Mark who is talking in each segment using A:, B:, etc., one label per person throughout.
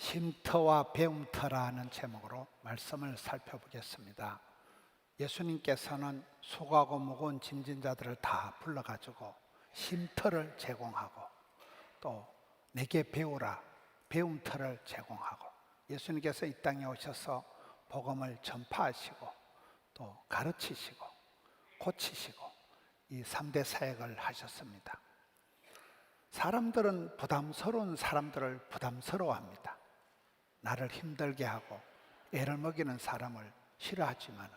A: 쉼터와 배움터라는 제목으로 말씀을 살펴보겠습니다. 예수님께서는 수고하고 무거운 짐진 자들을 다 불러가지고 쉼터를 제공하고 또 내게 배우라 배움터를 제공하고 예수님께서 이 땅에 오셔서 복음을 전파하시고 또 가르치시고 고치시고 이 3대 사역을 하셨습니다. 사람들은 부담스러운 사람들을 부담스러워합니다. 나를 힘들게 하고 애를 먹이는 사람을 싫어하지만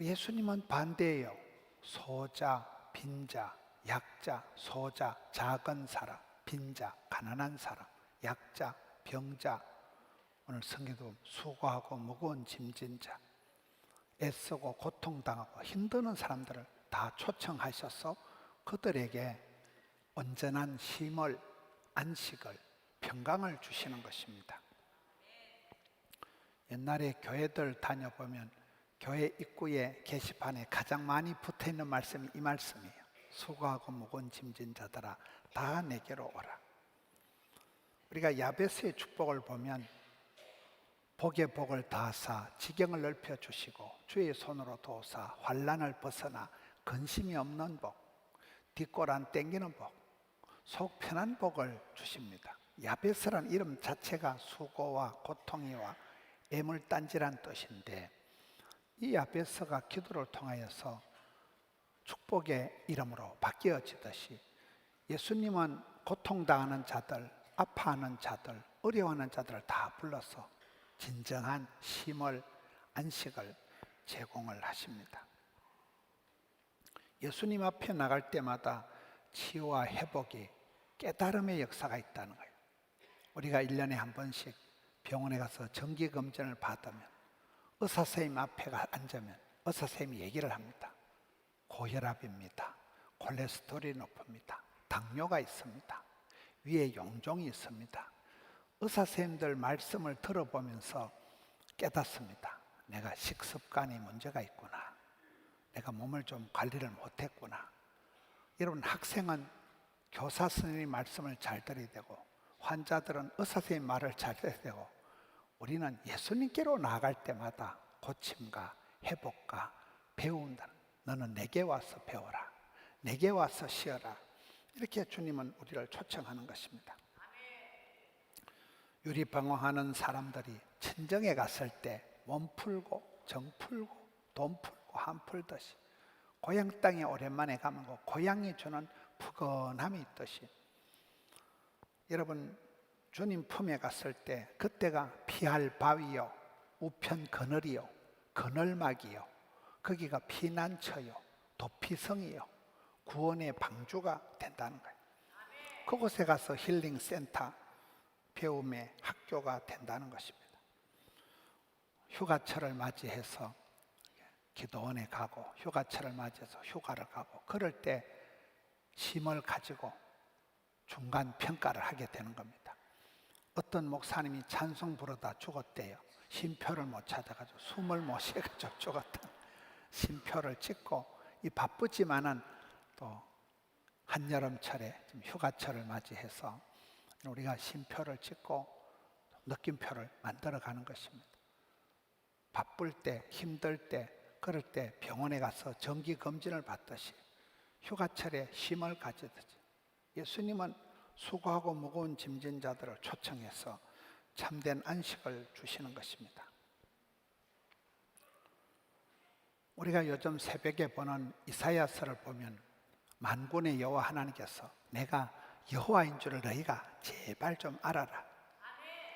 A: 예수님은 반대예요. 소자, 빈자, 약자, 소자, 작은 사람, 빈자, 가난한 사람, 약자, 병자, 오늘 성경도 수고하고 무거운 짐진 자, 애쓰고 고통당하고 힘드는 사람들을 다 초청하셔서 그들에게 온전한 쉼을, 안식을, 평강을 주시는 것입니다. 옛날에 교회들 다녀보면 교회 입구에 게시판에 가장 많이 붙어 있는 말씀이 이 말씀이에요. 수고하고 무거운 짐진 자들아 다 내게로 오라. 우리가 야베스의 축복을 보면 복의 복을 다하사 지경을 넓혀 주시고 주의 손으로 도사 환란을 벗어나 근심이 없는 복 뒷골안 땡기는 복 속 편한 복을 주십니다. 야베스란 이름 자체가 수고와 고통이와 애물단지란 뜻인데 이 야베스가 기도를 통하여서 축복의 이름으로 바뀌어지듯이 예수님은 고통당하는 자들, 아파하는 자들, 어려워하는 자들을 다 불러서 진정한 쉼을 안식을 제공을 하십니다. 예수님 앞에 나갈 때마다 치유와 회복이 깨달음의 역사가 있다는 거예요. 우리가 1년에 한 번씩 병원에 가서 정기 검진을 받으면 의사 선생님 앞에 가 앉으면 의사 선생님이 얘기를 합니다. 고혈압입니다. 콜레스테롤이 높습니다. 당뇨가 있습니다. 위에 용종이 있습니다. 의사 선생님들 말씀을 들어보면서 깨닫습니다. 내가 식습관이 문제가 있구나. 내가 몸을 좀 관리를 못했구나. 여러분 학생은 교사 선생님 말씀을 잘 들어야 되고 환자들은 의사 선생님 말을 잘 들어야 되고 우리는 예수님께로 나아갈 때마다 고침과 회복과 배운다. 너는 내게 와서 배워라. 내게 와서 쉬어라. 이렇게 주님은 우리를 초청하는 것입니다. 유리방황하는 사람들이 친정에 갔을 때 몸 풀고 정 풀고 돈 풀고 한 풀듯이 고향 땅에 오랜만에 가면 그 고향이 주는 푸근함이 있듯이 여러분 주님 품에 갔을 때 그때가 피할 바위요 우편 그늘이요 그늘막이요 거기가 피난처요 도피성이요 구원의 방주가 된다는 거예요. 그곳에 가서 힐링 센터 배움의 학교가 된다는 것입니다. 휴가철을 맞이해서 기도원에 가고 휴가철을 맞이해서 휴가를 가고 그럴 때 힘을 가지고 중간 평가를 하게 되는 겁니다. 어떤 목사님이 찬송 부르다 죽었대요. 쉼표를 못 찾아가지고 숨을 못 쉬어가지고 죽었다. 쉼표를 찍고 이 바쁘지만은 또 한여름철에 좀 휴가철을 맞이해서 우리가 쉼표를 찍고 느낌표를 만들어 가는 것입니다. 바쁠 때, 힘들 때, 그럴 때 병원에 가서 정기 검진을 받듯이 휴가철에 힘을 가지듯이 예수님은 수고하고 무거운 짐진 자들을 초청해서 참된 안식을 주시는 것입니다. 우리가 요즘 새벽에 보는 이사야서를 보면 만군의 여호와 하나님께서 내가 여호와인 줄을 너희가 제발 좀 알아라.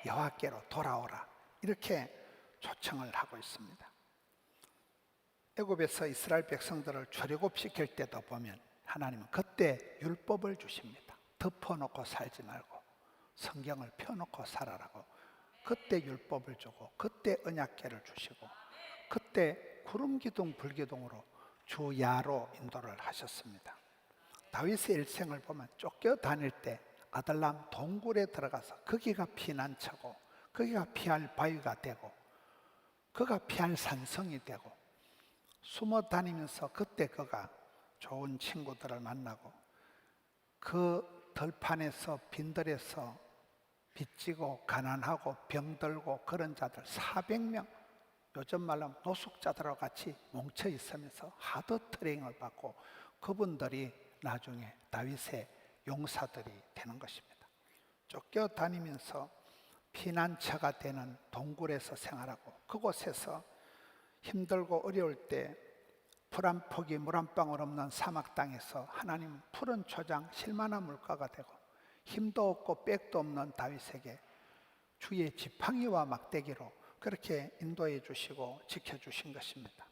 A: 여호와께로 돌아오라. 이렇게 초청을 하고 있습니다. 애굽에서 이스라엘 백성들을 출애굽시킬 때도 보면 하나님은 그때 율법을 주십니다. 덮어놓고 살지 말고 성경을 펴놓고 살아라고 그때 율법을 주고 그때 언약계를 주시고 그때 구름 기둥 불기둥으로 주야로 인도를 하셨습니다. 다윗의 일생을 보면 쫓겨 다닐 때 아들람 동굴에 들어가서 거기가 피난처고 거기가 피할 바위가 되고 그가 피할 산성이 되고 숨어 다니면서 그때 그가 좋은 친구들을 만나고 그 들판에서 빈들에서 빚지고 가난하고 병들고 그런 자들 400명 요즘 말로 노숙자들하고 같이 뭉쳐 있으면서 하드 트레이닝을 받고 그분들이 나중에 다윗의 용사들이 되는 것입니다. 쫓겨다니면서 피난처가 되는 동굴에서 생활하고 그곳에서 힘들고 어려울 때 풀한 폭이 물한 방울 없는 사막 땅에서 하나님 푸른 초장 실만한 물가가 되고 힘도 없고 백도 없는 다윗에게 주의 지팡이와 막대기로 그렇게 인도해 주시고 지켜 주신 것입니다.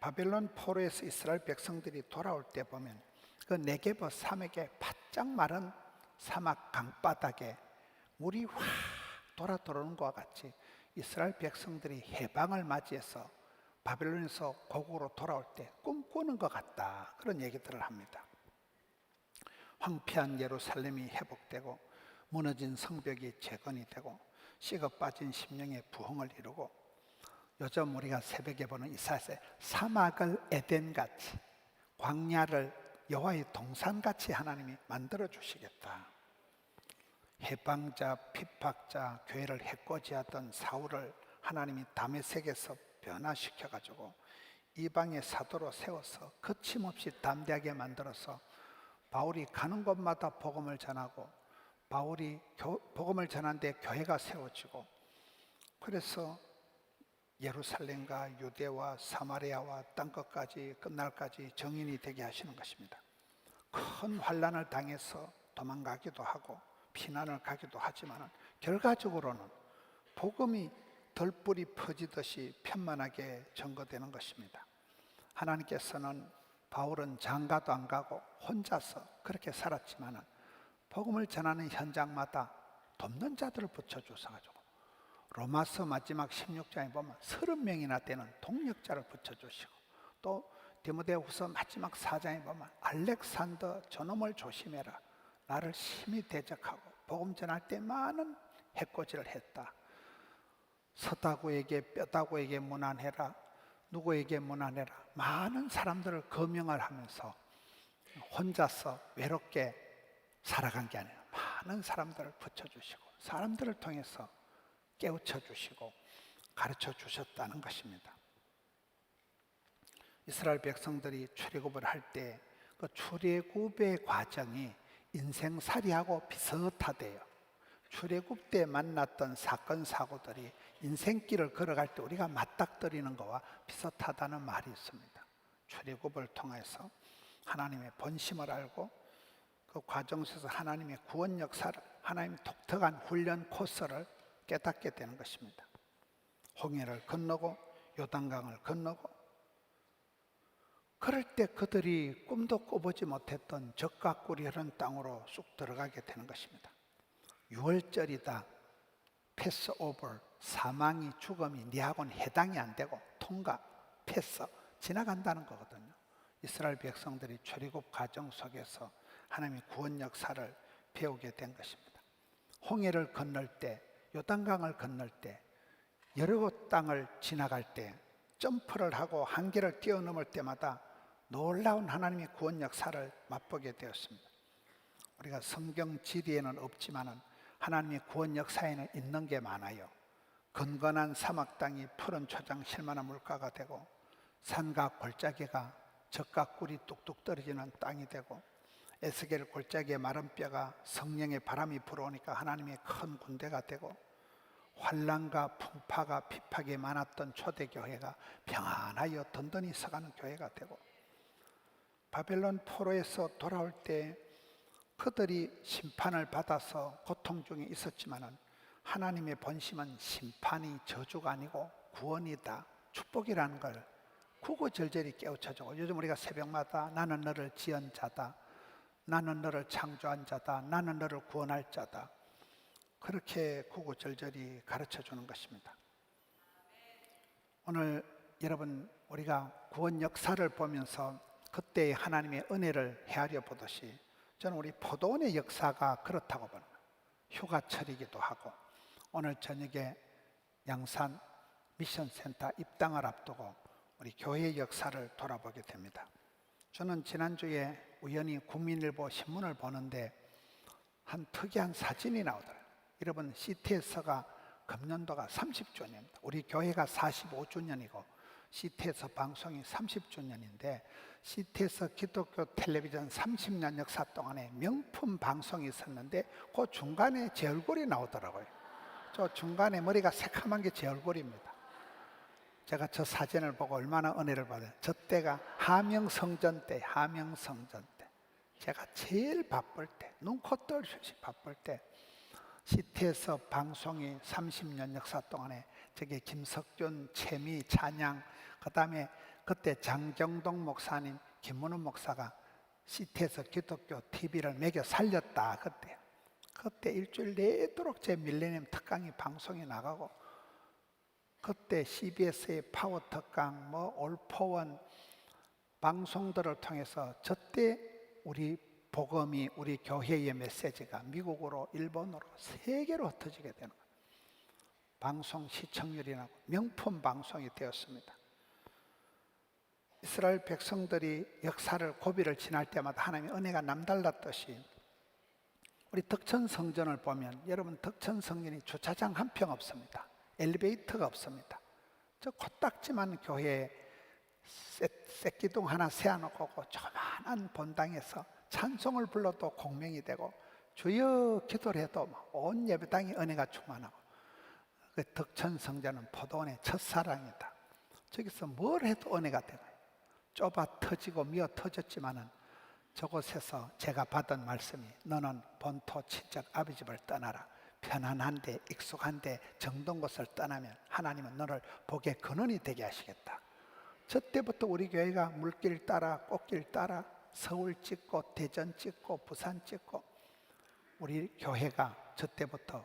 A: 바벨론 포로에서 이스라엘 백성들이 돌아올 때 보면 그 네게버 사막에 바짝 마른 사막 강바닥에 물이 확 돌아 들어오는 것과 같이 이스라엘 백성들이 해방을 맞이해서 바벨론에서 고국으로 돌아올 때 꿈꾸는 것 같다 그런 얘기들을 합니다. 황폐한 예루살렘이 회복되고 무너진 성벽이 재건이 되고 식어 빠진 심령의 부흥을 이루고 요즘 우리가 새벽에 보는 이사야의 사막을 에덴같이 광야를 여호와의 동산같이 하나님이 만들어 주시겠다. 해방자, 핍박자, 교회를 해코지하던 사울을 하나님이 다메섹에서 변화시켜 가지고 이방의 사도로 세워서 거침없이 담대하게 만들어서 바울이 가는 곳마다 복음을 전하고 바울이 교- 복음을 전하는데 교회가 세워지고 그래서 예루살렘과 유대와 사마리아와 땅 끝까지 끝날까지 정인이 되게 하시는 것입니다. 큰 환란을 당해서 도망가기도 하고 피난을 가기도 하지만 결과적으로는 복음이 덜불이 퍼지듯이 편만하게 전거되는 것입니다. 하나님께서는 바울은 장가도 안 가고 혼자서 그렇게 살았지만 복음을 전하는 현장마다 돕는 자들을 붙여주셔가지고 로마서 마지막 16장에 보면 30명이나 되는 동력자를 붙여주시고 또 디모데후서 마지막 4장에 보면 알렉산더 저놈을 조심해라 나를 심히 대적하고 복음 전할 때 많은 해코지를 했다 서다구에게 뼈다구에게 무난해라 누구에게 무난해라 많은 사람들을 거명을 하면서 혼자서 외롭게 살아간 게 아니라 많은 사람들을 붙여주시고 사람들을 통해서 깨우쳐 주시고 가르쳐 주셨다는 것입니다. 이스라엘 백성들이 출애굽을 할 때 그 출애굽의 과정이 인생살이하고 비슷하대요. 출애굽 때 만났던 사건 사고들이 인생길을 걸어갈 때 우리가 맞닥뜨리는 것과 비슷하다는 말이 있습니다. 출애굽을 통해서 하나님의 본심을 알고 그 과정 속에서 하나님의 구원 역사를 하나님의 독특한 훈련 코스를 깨닫게 되는 것입니다. 홍해를 건너고 요단강을 건너고 그럴 때 그들이 꿈도 꿔보지 못했던 적과 꿀이 흐른 땅으로 쑥 들어가게 되는 것입니다. 6월절이다. 패스 오버 사망이 죽음이 니하고는 해당이 안 되고 통과 패스 지나간다는 거거든요. 이스라엘 백성들이 출애굽 과정 속에서 하나님의 구원 역사를 배우게 된 것입니다. 홍해를 건널 때 요단강을 건널 때 여러 땅을 지나갈 때 점프를 하고 한계를 뛰어넘을 때마다 놀라운 하나님의 구원 역사를 맛보게 되었습니다. 우리가 성경 지리에는 없지만은 하나님의 구원 역사에는 있는 게 많아요. 건건한 사막 땅이 푸른 초장 실만한 물가가 되고 산과 골짜기가 적과 꿀이 뚝뚝 떨어지는 땅이 되고 에스겔 골짜기의 마른 뼈가 성령의 바람이 불어오니까 하나님의 큰 군대가 되고 환란과 풍파가 핍박이 많았던 초대 교회가 평안하여 든든히 서가는 교회가 되고 바벨론 포로에서 돌아올 때 그들이 심판을 받아서 고통 중에 있었지만은 하나님의 본심은 심판이 저주가 아니고 구원이다. 축복이라는 걸 구구절절히 깨우쳐주고 요즘 우리가 새벽마다 나는 너를 지은 자다. 나는 너를 창조한 자다. 나는 너를 구원할 자다. 그렇게 구구절절히 가르쳐 주는 것입니다. 오늘 여러분 우리가 구원 역사를 보면서 그때의 하나님의 은혜를 헤아려 보듯이 저는 우리 포도원의 역사가 그렇다고 봅니다. 휴가철이기도 하고 오늘 저녁에 양산 미션센터 입당을 앞두고 우리 교회의 역사를 돌아보게 됩니다. 저는 지난주에 우연히 국민일보 신문을 보는데 한 특이한 사진이 나오더라고요. 여러분 CTS가 금년도가 30주년입니다. 우리 교회가 45주년이고 CTS 방송이 30주년인데 CTS 기독교 텔레비전 30년 역사 동안에 명품 방송이 있었는데 그 중간에 제 얼굴이 나오더라고요. 저 중간에 머리가 새카만 게 제 얼굴입니다. 제가 저 사진을 보고 얼마나 은혜를 받아요. 저 때가 하명성전 때, 하명성전 때. 제가 제일 바쁠 때, 눈코 뜰수 바쁠 때, CT에서 방송이 30년 역사 동안에 저게 김석준, 채미, 찬양, 그 다음에 그때 장정동 목사님, 김문훈 목사가 CT에서 기독교 TV를 매겨 살렸다 그때. 그때 일주일 내도록 제 밀레니엄 특강이 방송이 나가고 그때 CBS의 파워 특강, 뭐 올포원 방송들을 통해서 저때 우리 복음이 우리 교회의 메시지가 미국으로 일본으로 세계로 흩어지게 되는. 방송 시청률이 나고 명품 방송이 되었습니다. 이스라엘 백성들이 역사를 고비를 지날 때마다 하나님의 은혜가 남달랐듯이 우리 덕천 성전을 보면 여러분 덕천 성전이 주차장 한 평 없습니다. 엘리베이터가 없습니다. 저 코딱지만 교회에 새기둥 하나 세워놓고 그 조만한 본당에서 찬송을 불러도 공명이 되고 주여 기도를 해도 온 예배당이 은혜가 충만하고 그 덕천 성전은 포도원의 첫사랑이다. 저기서 뭘 해도 은혜가 되고 좁아 터지고 미어 터졌지만은 저곳에서 제가 받은 말씀이 너는 본토 친척 아비 집을 떠나라 편안한데 익숙한데 정든 곳을 떠나면 하나님은 너를 복의 근원이 되게 하시겠다. 저 때부터 우리 교회가 물길 따라 꽃길 따라 서울 찍고 대전 찍고 부산 찍고 우리 교회가 저 때부터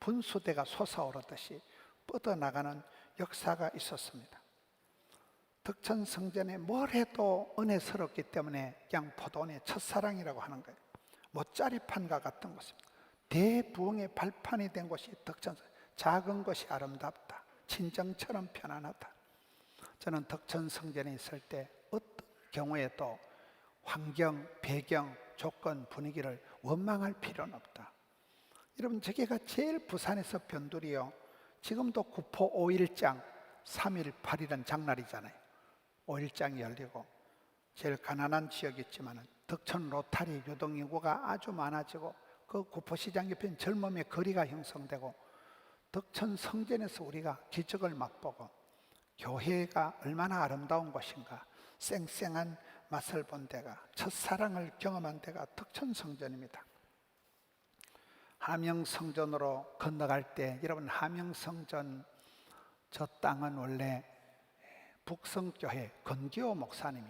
A: 분수대가 솟아오르듯이 뻗어나가는 역사가 있었습니다. 덕천 성전에 뭘 해도 은혜스럽기 때문에 그냥 포도원의 첫사랑이라고 하는 거예요. 못자리판과 같은 것입니다. 대부흥의 발판이 된 곳이 덕천 성 작은 것이 아름답다. 친정처럼 편안하다. 저는 덕천 성전에 있을 때 어떤 경우에도 환경, 배경, 조건, 분위기를 원망할 필요는 없다. 여러분 저게가 제일 부산에서 변두리요. 지금도 구포 5일장 3일 8일은 장날이잖아요. 5일장이 열리고 제일 가난한 지역이지만 덕천 로타리 유동인구가 아주 많아지고 그 구포시장 옆에 젊음의 거리가 형성되고 덕천 성전에서 우리가 기적을 맛보고 교회가 얼마나 아름다운 곳인가 쌩쌩한 맛을 본 데가 첫사랑을 경험한 데가 덕천 성전입니다. 함영 성전으로 건너갈 때 여러분 함영 성전 저 땅은 원래 북성교회 건기호 목사님이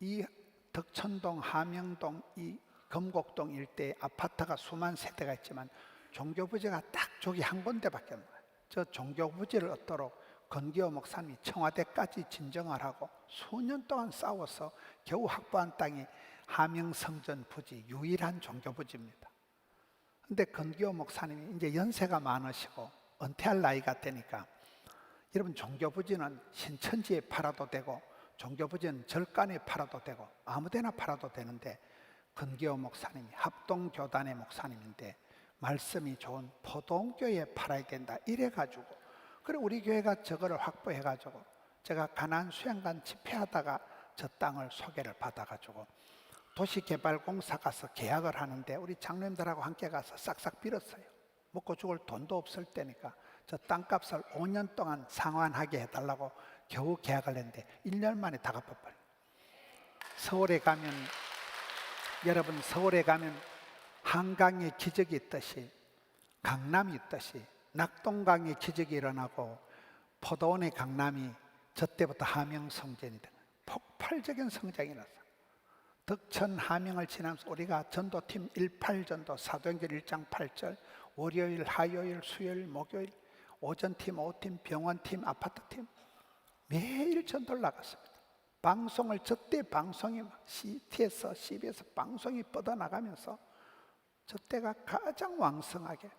A: 이 덕천동 함영동 이 금곡동 일대에 아파트가 수만 세대가 있지만 종교 부지가 딱 저기 한 군데밖에 없는 거예요. 저 종교 부지를 얻도록 건기호 목사님이 청와대까지 진정을 하고 수년 동안 싸워서 겨우 확보한 땅이 함영성전 부지 유일한 종교 부지입니다. 근데 건기호 목사님이 이제 연세가 많으시고 은퇴할 나이가 되니까 여러분 종교부지는 신천지에 팔아도 되고 종교부지는 절간에 팔아도 되고 아무데나 팔아도 되는데 건기호 목사님이 합동교단의 목사님인데 말씀이 좋은 포동교에 팔아야 된다. 이래가지고. 그래 우리 교회가 저거를 확보해가지고 제가 가난 수양관 집회하다가 저 땅을 소개를 받아가지고 도시개발공사 가서 계약을 하는데 우리 장로님들하고 함께 가서 싹싹 빌었어요. 먹고 죽을 돈도 없을 때니까 저 땅값을 5년 동안 상환하게 해달라고 겨우 계약을 했는데 1년 만에 다 갚아버려요. 서울에 가면 여러분 서울에 가면 한강의 기적이 있듯이 강남이 있듯이 낙동강의 기적이 일어나고 포도원의 강남이 저 때부터 하명성전이 되는 폭발적인 성장이 났어. 덕천 하명을 지나면서 우리가 전도팀 18전도 사도행전 1장 8절 월요일, 화요일, 수요일, 목요일 오전팀, 오후팀, 병원팀, 아파트팀 매일 전도를 나갔습니다. 방송을 저때 방송이 CT에서 CBS 방송이 뻗어나가면서 저때가 가장 왕성하게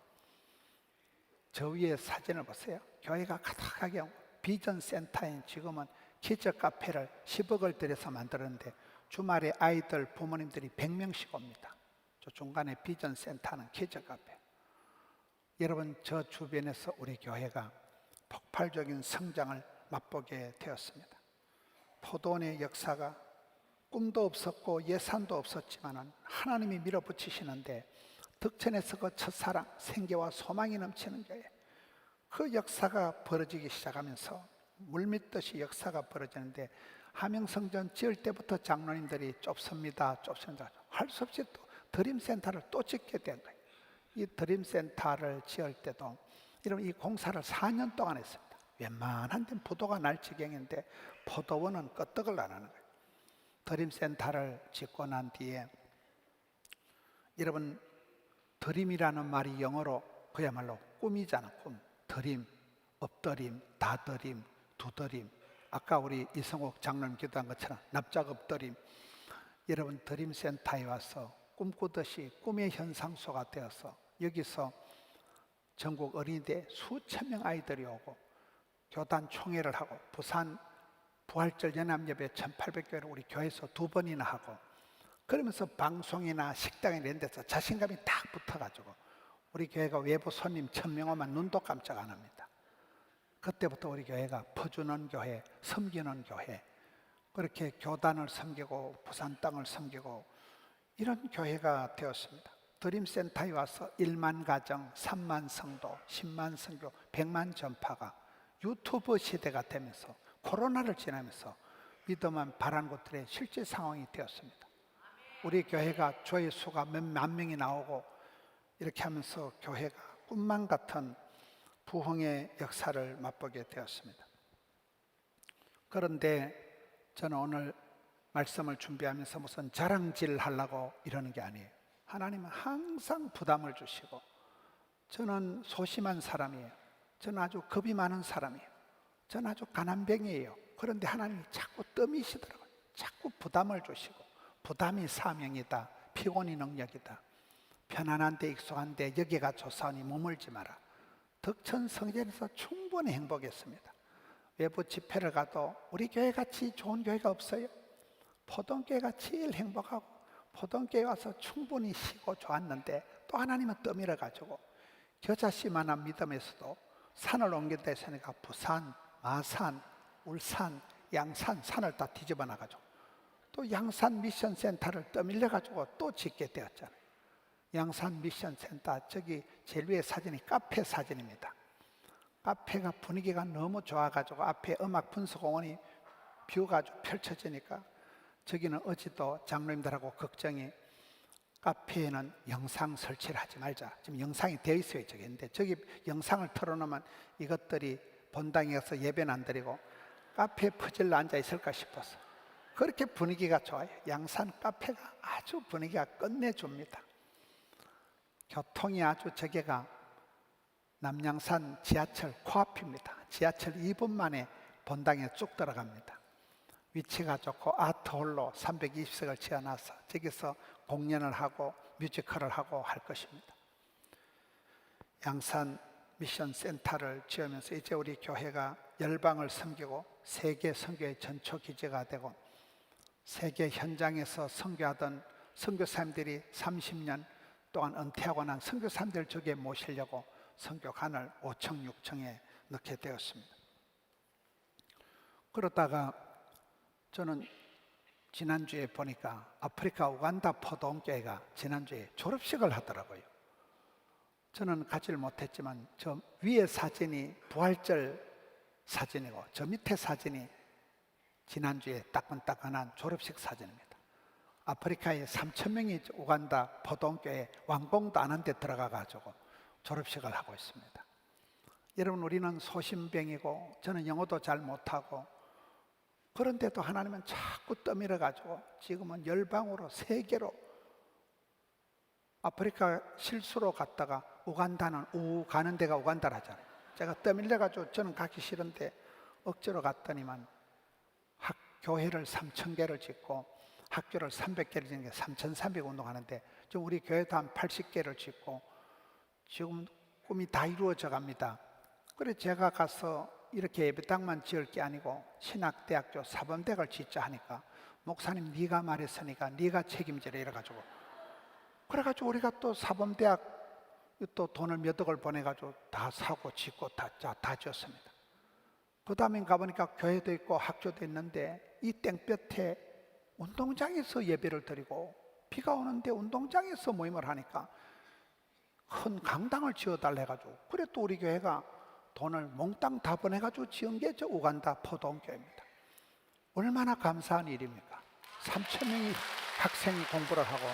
A: 저 위에 사진을 보세요. 교회가 가득하게 비전 센터인 지금은 기적 카페를 10억을 들여서 만들었는데 주말에 아이들 부모님들이 100명씩 옵니다. 저 중간에 비전 센터는 기적 카페. 여러분 저 주변에서 우리 교회가 폭발적인 성장을 맛보게 되었습니다. 포도원의 역사가 꿈도 없었고 예산도 없었지만 하나님이 밀어붙이시는데 덕천에서 그 첫사랑 생계와 소망이 넘치는 교회 그 역사가 벌어지기 시작하면서 물밀듯이 역사가 벌어지는데 함영성전 지을 때부터 장로님들이 좁습니다 좁습니다 할 수 없이 또 드림센터를 또 짓게 된 거예요 이 드림센터를 지을 때도 여러분 이 공사를 4년 동안 했습니다. 웬만한 데는 부도가 날 지경인데 포도원은 끄떡을 안 하는 거예요. 드림센터를 짓고 난 뒤에 여러분 드림이라는 말이 영어로 그야말로 꿈이잖아 꿈. 드림 엎드림 다드림 두드림. 아까 우리 이성옥 장로님 기도한 것처럼 납작 엎드림. 여러분 드림센터에 와서 꿈꾸듯이 꿈의 현상 소가 되어서 여기서 전국 어린이대 수천 명 아이들이 오고 교단 총회를 하고 부산 부활절 연합예배 1800교회를 우리 교회에서 두 번이나 하고 그러면서 방송이나 식당에 이런 데서 자신감이 딱 붙어가지고 우리 교회가 외부 손님 천명 오면 눈도 깜짝 안 합니다. 그때부터 우리 교회가 퍼주는 교회, 섬기는 교회 그렇게 교단을 섬기고 부산 땅을 섬기고 이런 교회가 되었습니다. 드림센터에 와서 1만 가정, 3만 성도, 10만 성교, 100만 전파가 유튜브 시대가 되면서 코로나를 지나면서 믿음만 바란 것들의 실제 상황이 되었습니다. 우리 교회가 조회수가 몇 만 명이 나오고 이렇게 하면서 교회가 꿈만 같은 부흥의 역사를 맛보게 되었습니다. 그런데 저는 오늘 말씀을 준비하면서 무슨 자랑질 하려고 이러는 게 아니에요. 하나님은 항상 부담을 주시고 저는 소심한 사람이에요. 저는 아주 겁이 많은 사람이에요. 저는 아주 가난뱅이에요. 그런데 하나님이 자꾸 떠미시더라고요. 자꾸 부담을 주시고 부담이 사명이다. 피곤이 능력이다. 편안한 데 익숙한 데 여기가 조사오니 머물지 마라. 덕천 성전에서 충분히 행복했습니다. 외부 집회를 가도 우리 교회 같이 좋은 교회가 없어요. 포동교회가 제일 행복하고 포동교회 와서 충분히 쉬고 좋았는데 또 하나님은 떠밀어 가지고 겨자씨만한 믿음에서도 산을 옮긴다 했으니까 부산, 마산, 울산, 양산 산을 다 뒤집어 놔가지고 또 양산 미션 센터를 떠밀려 가지고 또 짓게 되었잖아요. 양산 미션 센터 저기 제일 위에 사진이 카페 사진입니다. 카페가 분위기가 너무 좋아 가지고 앞에 음악 분수공원이 뷰가 좀 펼쳐지니까 저기는 어찌도 장로님들하고 걱정이 카페에는 영상 설치를 하지 말자. 지금 영상이 되어 있어요. 저기 근데 저기 영상을 틀어놓으면 이것들이 본당에 가서 예배는 안 드리고 카페에 퍼질러 앉아 있을까 싶어서 그렇게 분위기가 좋아요. 양산 카페가 아주 분위기가 끝내줍니다. 교통이 아주 저게가 남양산 지하철 코앞입니다. 지하철 2분 만에 본당에 쭉 들어갑니다. 위치가 좋고 아 트홀로 320석을 지어놔서 저기서 공연을 하고 뮤지컬을 하고 할 것입니다. 양산 미션 센터를 지으면서 이제 우리 교회가 열방을 섬기고 세계 선교의 전초 기지가 되고 세계 현장에서 선교하던 선교사님들이 30년 동안 은퇴하고 난 선교사님들 저기에 모시려고 선교관을 5층, 6층에 넣게 되었습니다. 그러다가 저는 지난주에 보니까 아프리카 우간다 포동교회가 지난주에 졸업식을 하더라고요. 저는 가지를 못했지만 저 위에 사진이 부활절 사진이고 저 밑에 사진이 지난주에 따끈따끈한 졸업식 사진입니다. 아프리카에 3천 명이 우간다 포동교회 완공도 안 한 데 들어가 가지고 졸업식을 하고 있습니다. 여러분 우리는 소심병이고 저는 영어도 잘 못하고 그런데도 하나님은 자꾸 떠밀어 가지고 지금은 열방으로 세계로 아프리카 실수로 갔다가 우간다는 우 가는 데가 우간다라잖아요. 제가 떠밀려 가지고 저는 가기 싫은데 억지로 갔더니만 학 교회를 3천 개를 짓고 학교를 300개를 짓는 게 3,300 운동하는데 지금 우리 교회도 한 80개를 짓고 지금 꿈이 다 이루어져 갑니다. 그래 제가 가서 이렇게 예배당만 지을 게 아니고 신학대학교 사범대학을 짓자 하니까 목사님 네가 말했으니까 네가 책임지라 이래가지고 그래가지고 우리가 또 사범대학 또 돈을 몇 억을 보내가지고 다 사고 짓고 다, 다, 다 지었습니다. 그 다음에 가보니까 교회도 있고 학교도 있는데 이 땡볕에 운동장에서 예배를 드리고 비가 오는데 운동장에서 모임을 하니까 큰 강당을 지어달래 가지고 그래 또 우리 교회가 돈을 몽땅 다 보내가지고 지은 게 저 우간다 포동교회입니다. 얼마나 감사한 일입니까? 3천 명이 학생이 공부를 하고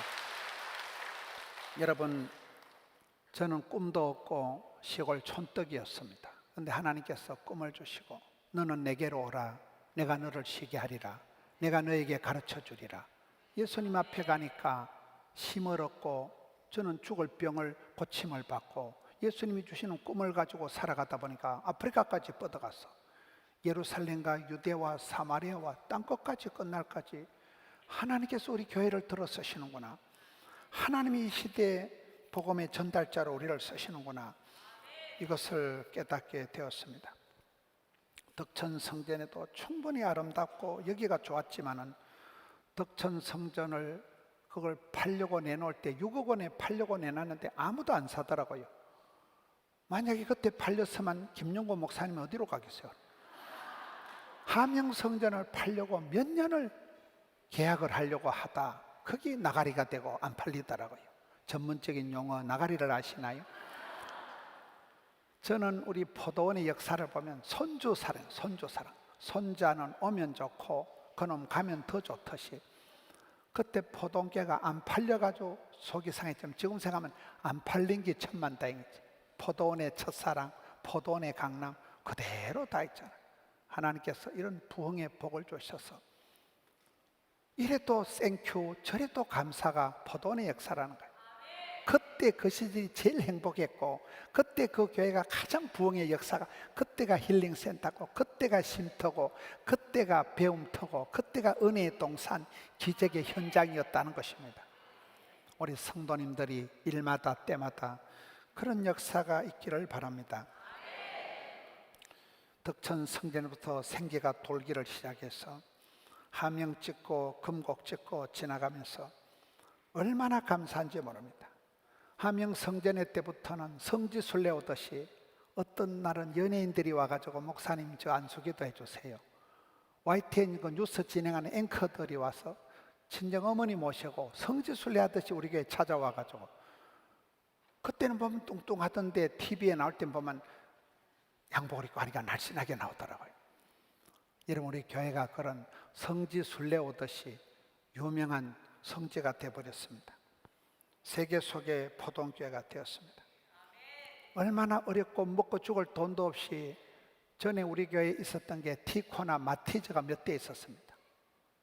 A: 여러분 저는 꿈도 없고 시골 촌떡이었습니다. 근데 하나님께서 꿈을 주시고 너는 내게로 오라 내가 너를 쉬게 하리라 내가 너에게 가르쳐 주리라 예수님 앞에 가니까 힘을 얻고 저는 죽을 병을 고침을 받고 예수님이 주시는 꿈을 가지고 살아가다 보니까 아프리카까지 뻗어갔어 예루살렘과 유대와 사마리아와 땅끝까지 끝날까지 하나님께서 우리 교회를 들어 쓰시는구나 하나님이 이 시대에 복음의 전달자로 우리를 쓰시는구나 이것을 깨닫게 되었습니다. 덕천 성전에도 충분히 아름답고 여기가 좋았지만은 덕천 성전을 그걸 팔려고 내놓을 때 6억 원에 팔려고 내놨는데 아무도 안 사더라고요. 만약에 그때 팔렸으면 김용고 목사님 어디로 가겠어요? 하명 성전을 팔려고 몇 년을 계약을 하려고 하다 거기 나가리가 되고 안 팔리더라고요. 전문적인 용어 나가리를 아시나요? 저는 우리 포도원의 역사를 보면 손주사랑, 손주사랑. 손자는 오면 좋고 그놈 가면 더 좋듯이 그때 포동계가 안 팔려가지고 속이 상했지만 지금 생각하면 안 팔린 게 천만 다행이지. 포도원의 첫사랑, 포도원의 강남 그대로 다 있잖아요. 하나님께서 이런 부흥의 복을 주셔서 이래 또 땡큐 저래 또 감사가 포도원의 역사라는 거예요. 그때 그 시절이 제일 행복했고 그때 그 교회가 가장 부흥의 역사가 그때가 힐링 센터고 그때가 쉼터고 그때가 배움터고 그때가 은혜의 동산 기적의 현장이었다는 것입니다. 우리 성도님들이 일마다 때마다 그런 역사가 있기를 바랍니다. 덕천 성전부터 생계가 돌기를 시작해서 하명 찍고 금곡 찍고 지나가면서 얼마나 감사한지 모릅니다. 하명 성전회 때부터는 성지순례 오듯이 어떤 날은 연예인들이 와가지고 목사님 저 안수기도 해주세요. YTN 그 뉴스 진행하는 앵커들이 와서 친정 어머니 모시고 성지순례 하듯이 우리 교회 찾아와가지고 그때는 보면 뚱뚱하던데 TV에 나올 때 보면 양복을 입고 하니까 날씬하게 나오더라고요. 여러분 우리 교회가 그런 성지 순례 오듯이 유명한 성지가 되어버렸습니다. 세계 속의 포동교회가 되었습니다. 얼마나 어렵고 먹고 죽을 돈도 없이 전에 우리 교회에 있었던 게 티코나 마티즈가 몇 대 있었습니다.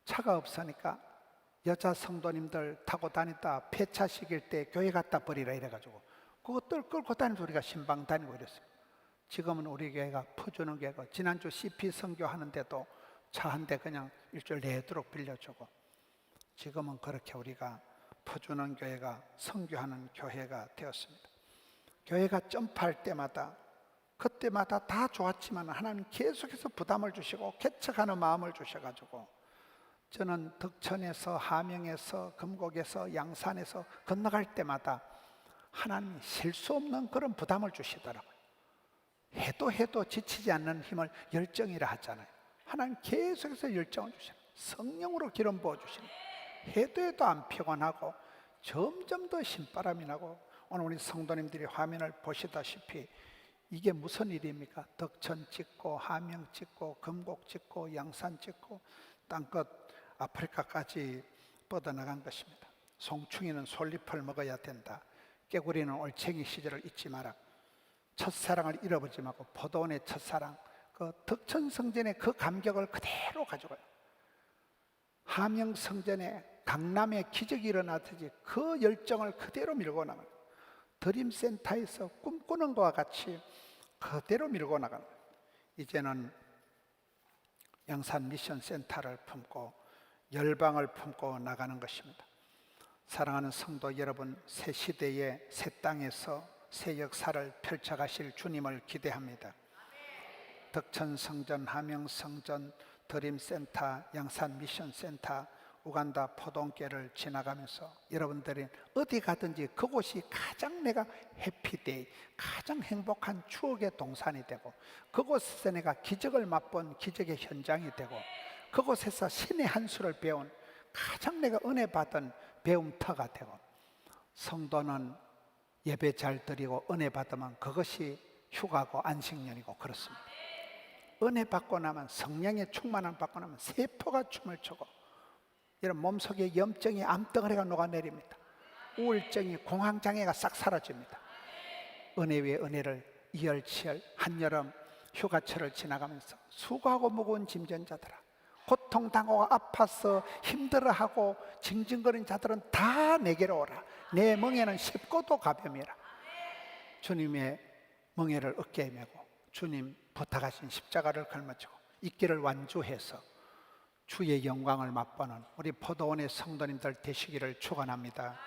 A: 차가 없으니까 여자 성도님들 타고 다니다 폐차 시킬 때 교회 갖다 버리라 이래가지고 그것들 끌고 다니면서 우리가 신방 다니고 이랬어요. 지금은 우리 교회가 퍼주는 교회고 지난주 CP 선교 하는데도 차 한 대 그냥 일주일 내도록 빌려주고 지금은 그렇게 우리가 퍼주는 교회가 성교하는 교회가 되었습니다. 교회가 점프할 때마다 그때마다 다 좋았지만 하나님 계속해서 부담을 주시고 개척하는 마음을 주셔가지고 저는 덕천에서 하명에서 금곡에서 양산에서 건너갈 때마다 하나님 실수 없는 그런 부담을 주시더라고요. 해도 해도 지치지 않는 힘을 열정이라 하잖아요. 하나님 계속해서 열정을 주시는 성령으로 기름 부어 주시는 해도 해도 안 피곤하고 점점 더 신바람이 나고 오늘 우리 성도님들이 화면을 보시다시피 이게 무슨 일입니까? 덕천 찍고 하명 찍고 금곡 찍고 양산 찍고 땅끝 아프리카까지 뻗어나간 것입니다. 송충이는 솔잎을 먹어야 된다. 깨구리는 올챙이 시절을 잊지 마라. 첫사랑을 잃어버리지 말고 포도원의 첫사랑 그 덕천 성전의 그 감격을 그대로 가져가요. 하명 성전에 강남에 기적이 일어나듯이 그 열정을 그대로 밀고 나가는 드림센터에서 꿈꾸는 것과 같이 그대로 밀고 나가는 이제는 양산 미션 센터를 품고 열방을 품고 나가는 것입니다. 사랑하는 성도 여러분, 새 시대의 새 땅에서 새 역사를 펼쳐가실 주님을 기대합니다. 덕천 성전, 하명 성전, 드림 센터, 양산 미션 센터 우간다 포동길을 지나가면서 여러분들이 어디 가든지 그곳이 가장 내가 해피데이, 가장 행복한 추억의 동산이 되고 그곳에서 내가 기적을 맛본 기적의 현장이 되고 그곳에서 신의 한 수를 배운 가장 내가 은혜 받은 배움터가 되고 성도는 예배 잘 드리고 은혜 받으면 그것이 휴가고 안식년이고 그렇습니다. 은혜 받고 나면 성령의 충만함 받고 나면 세포가 춤을 추고 이런 몸속에 염증이 암덩어리가 녹아내립니다. 우울증이 공황장애가 싹 사라집니다. 은혜 위에 은혜를 이열치열 한여름 휴가철을 지나가면서 수고하고 무거운 짐전자들아 고통당하고 아파서 힘들어하고 징징거린 자들은 다 내게로 오라 내 멍에는 쉽고도 가벼움이라 주님의 멍에를 어깨에 메고 주님 부탁하신 십자가를 걸머지고 있기를 완주해서 주의 영광을 맛보는 우리 포도원의 성도님들 되시기를 축원합니다.